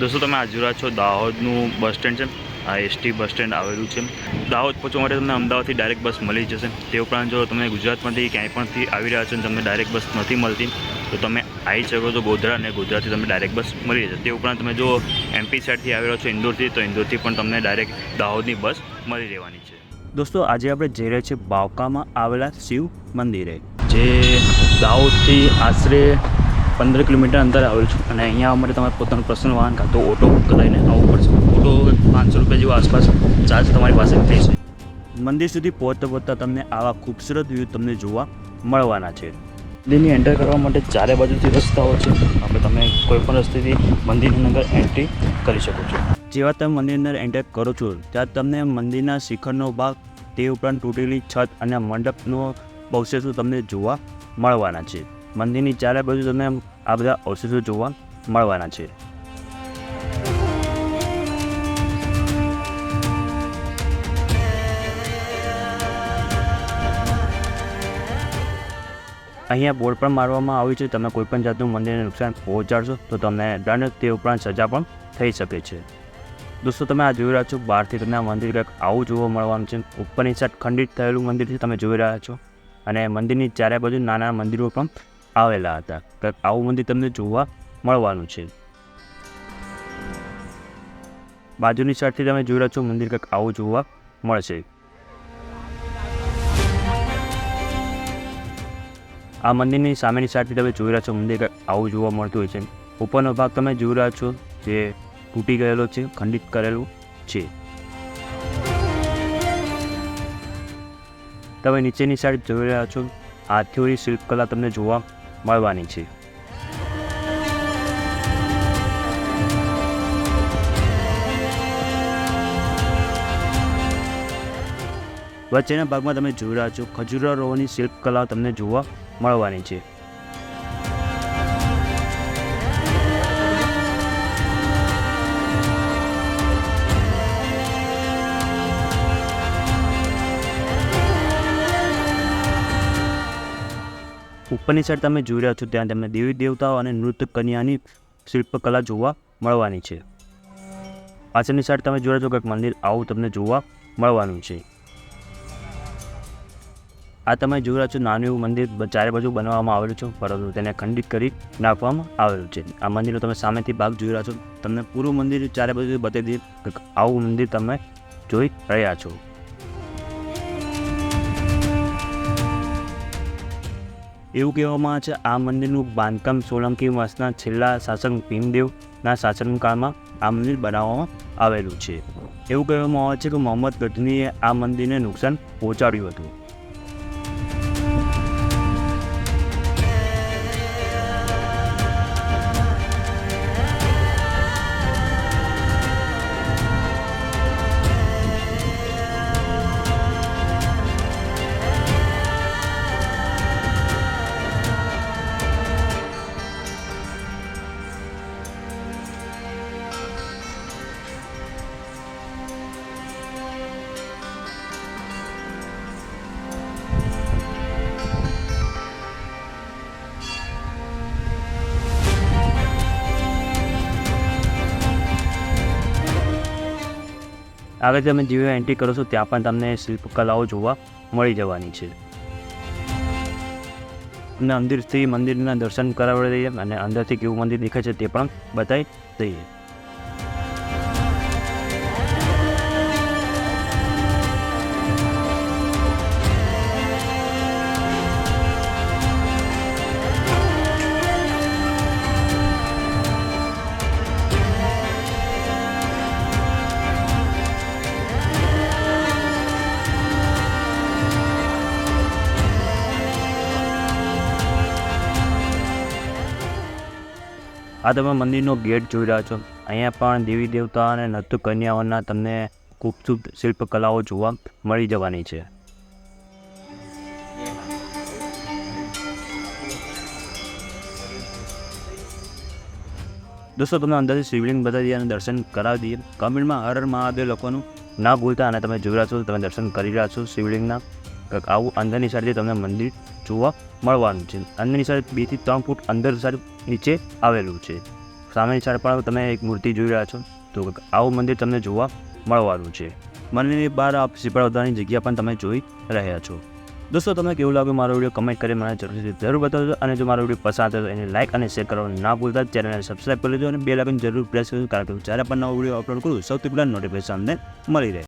દોસ્તો તમે આજે રહ્યા છો દાહોદનું બસ સ્ટેન્ડ છે. આ એસટી બસ સ્ટેન્ડ આવેલું છે. દાહોદ પહોંચવા માટે તમને અમદાવાદથી ડાયરેક્ટ બસ મળી જશે. તે ઉપરાંત જો તમે ગુજરાતમાંથી ક્યાંય પણથી આવી રહ્યા છો અને તમને ડાયરેક્ટ બસ નથી મળતી તો તમે આવી શકો છો ગોધરા અને ગોધરાથી તમને ડાયરેક્ટ બસ મળી જશે. તે ઉપરાંત તમે જો એમપી સાઈડથી આવી રહ્યા છો ઇન્દોરથી તો ઇન્દોરથી પણ તમને ડાયરેક્ટ દાહોદની બસ મળી રહેવાની છે. દોસ્તો આજે આપણે જઈ રહ્યા છીએ બાવકામાં આવેલા શિવ મંદિરે. જે દાહોદથી આશરે પંદર કિલોમીટર અંદર આવેલું છું. અને અહીંયા આવવા માટે તમારે પોતાનું પર્સનલ વાહન કાં તો ઓટો બુક કરાવીને આવવું પડશે. ઓટો પાંચસો રૂપિયા જેવો આસપાસ ચાર્જ તમારી પાસે થશે મંદિર સુધી પહોંચતા પહોંચતા તમને આવા ખૂબસૂરત વ્યૂ તમને જોવા મળવાના છે. મંદિરની એન્ટર કરવા માટે ચારે બાજુથી રસ્તાઓ છે. આપણે તમે કોઈપણ રસ્તેથી મંદિરની અંદર એન્ટ્રી કરી શકો છો. જેવા તમે મંદિરની અંદર એન્ટર કરો છો ત્યાં તમને મંદિરના શિખરનો ભાગ તે ઉપરાંત તૂટેલી છત અને મંડપનો અવશેષો તમને જોવા મળવાના છે. મંદિરની ચારે બાજુ તમને આ બધા અવશેષો જોવા મળવાના છે. અહીંયા બોર્ડ પણ મારવામાં આવ્યું છે. તમે કોઈપણ જાતનું મંદિરને નુકસાન પહોંચાડશો તો તમને દંડ તે ઉપરાંત સજા પણ થઈ શકે છે. દોસ્તો, તમે આ જોઈ રહ્યા છો. બહારથી તમને મંદિર કંઈક આવું જોવા મળવાનું છે. ઉપરની સાઈડ ખંડિત થયેલું મંદિરથી તમે જોઈ રહ્યા છો. અને મંદિરની ચારે બાજુ નાના મંદિરો પણ આવેલા હતા. આવું મંદિર તમને જોવા મળવાનું છે. બાજુની સાઈડથી તમે જોઈ રહ્યા છો મંદિર કંઈક આવું જોવા મળશે. આ મંદિરની સામેની સાઈડથી તમે જોઈ રહ્યા છો મંદિર કંઈક આવું જોવા મળતું હોય છે. ઉપરનો ભાગ તમે જોઈ રહ્યા છો જે તૂટી ગયેલો છે, ખંડિત કરેલું છે. તમે નીચેની સાઈડ જોઈ રહ્યા છો. હાથીઓની શિલ્પકલા તમને જોવા મળવાની છે. વચ્ચેના ભાગમાં તમે જોઈ રહ્યા છો ખજૂરા રોવાની શિલ્પકલા તમને જોવા મળવાની છે. ઉપરની સાઈડ તમે જોઈ રહ્યા છો, ત્યાં તમને દેવી દેવતાઓ અને નૃત્ય કન્યાની શિલ્પકલા જોવા મળવાની છે. પાછળની સાઈડ તમે જોઈ રહ્યા છો કે મંદિર આવું તમને જોવા મળવાનું છે. આ તમે જોઈ રહ્યા છો, નાનું એવું મંદિર ચારે બાજુ બનાવવામાં આવેલું છે, પરંતુ તેને ખંડિત કરી નાખવામાં આવેલું છે. આ મંદિરનો તમે સામેથી ભાગ જોઈ રહ્યા છો, તમને પૂરું મંદિર ચારે બાજુ બતાવી દે આવું મંદિર તમે જોઈ રહ્યા છો. એવું કહેવામાં આવે છે, આ મંદિરનું બાંધકામ સોલંકી વંશના છેલ્લા શાસક ભીમદેવના શાસનકાળમાં આ મંદિર બનાવવામાં આવેલું છે. એવું કહેવામાં આવે છે કે મોહમ્મદ ગઢનીએ આ મંદિરને નુકસાન પહોંચાડ્યું હતું. આગળ તમે જેવી એન્ટ્રી કરો છો, ત્યાં પણ તમને શિલ્પકલાઓ જોવા મળી જવાની છે. અને અંદરથી મંદિરના દર્શન કરાવી દઈએ અને અંદરથી કેવું મંદિર દેખાય છે તે પણ બતાવી દઈએ. આ તમે મંદિરનો ગેટ જોઈ રહ્યા છો. અહીંયા પણ દેવી દેવતા અને નૃત્ય કન્યાઓના તમને ખૂબસૂરત શિલ્પકલાઓ જોવા મળી જવાની છે. દોસ્તો, તમને અંદરથી શિવલિંગ બતાવી દઈએ અને દર્શન કરાવી દઈએ. કમેન્ટમાં હર હર મહાદેવ લોકોનું ના ભૂલતા અને તમે જોઈ રહ્યા છો, તમે દર્શન કરી રહ્યા છો શિવલિંગના. કંઈક આવું અંદરની સાઈડથી તમને મંદિર જોવા મળવાનું છે. અંદરની સાઈડ બેથી ત્રણ ફૂટ અંદર સાઈડ નીચે આવેલું છે. સામેની સાઈડ પણ તમે એક મૂર્તિ જોઈ રહ્યા છો તો આવું મંદિર તમને જોવા મળવાનું છે. મંદિરની બહાર આપ સીપડાવદાની જગ્યા પણ તમે જોઈ રહ્યા છો. દોસ્તો, તમને કેવું લાગ્યું મારો વીડિયો? કમેન્ટ કરી મને જરૂરથી જરૂર બતાવજો અને જો મારો વીડિયો પસંદ આવે તો એને લાઇક અને શેર કરવાનું ના ભૂલતા. ચેનલને સબસ્ક્રાઈબ કરી લેજો અને બે લાગીને જરૂર પ્રેસ કરજો કારણ કે જ્યારે પણ નવો વીડિયો અપલોડ કરું સૌથી પહેલાં નોટિફિકેશન અમને મળી રહે.